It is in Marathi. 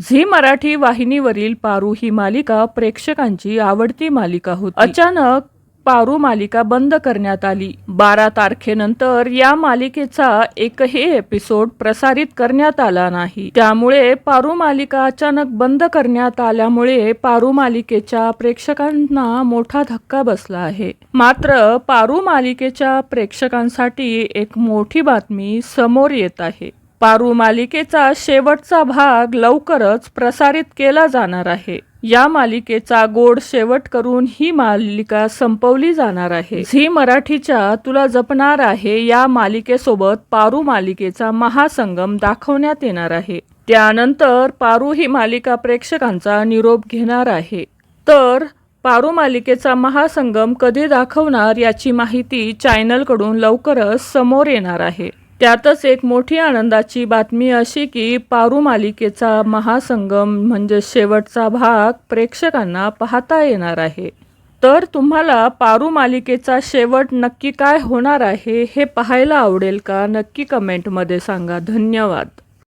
झी मराठी वाहिनीवरील पारू ही मालिका प्रेक्षकांची आवडती मालिका होती. अचानक पारू मालिका बंद करण्यात आली. बारा तारखेनंतर या मालिकेचा एकही एपिसोड प्रसारित करण्यात आला नाही. त्यामुळे पारू मालिका अचानक बंद करण्यात आल्यामुळे पारू मालिकेच्या प्रेक्षकांना मोठा धक्का बसला आहे. मात्र पारू मालिकेच्या प्रेक्षकांसाठी एक मोठी बातमी समोर येत आहे. पारू मालिकेचा शेवटचा भाग लवकरच प्रसारित केला जाणार आहे. या मालिकेचा गोड शेवट करून ही मालिका संपवली जाणार आहे. झी मराठीच्या तुला जपणार आहे या मालिकेसोबत पारू मालिकेचा महासंगम दाखवण्यात येणार आहे. त्यानंतर पारू ही मालिका प्रेक्षकांचा निरोप घेणार आहे. तर पारू मालिकेचा महासंगम कधी दाखवणार याची माहिती चॅनलकडून लवकरच समोर येणार आहे. त्यातच एक मोठी आनंदाची बातमी अशी की पारू मालिकेचा महासंगम म्हणजे शेवटचा भाग प्रेक्षकांना पाहता येणार आहे. तर तुम्हाला पारू मालिकेचा शेवट नक्की काय होणार आहे हे पाहायला आवडेल का? नक्की कमेंटमध्ये सांगा. धन्यवाद.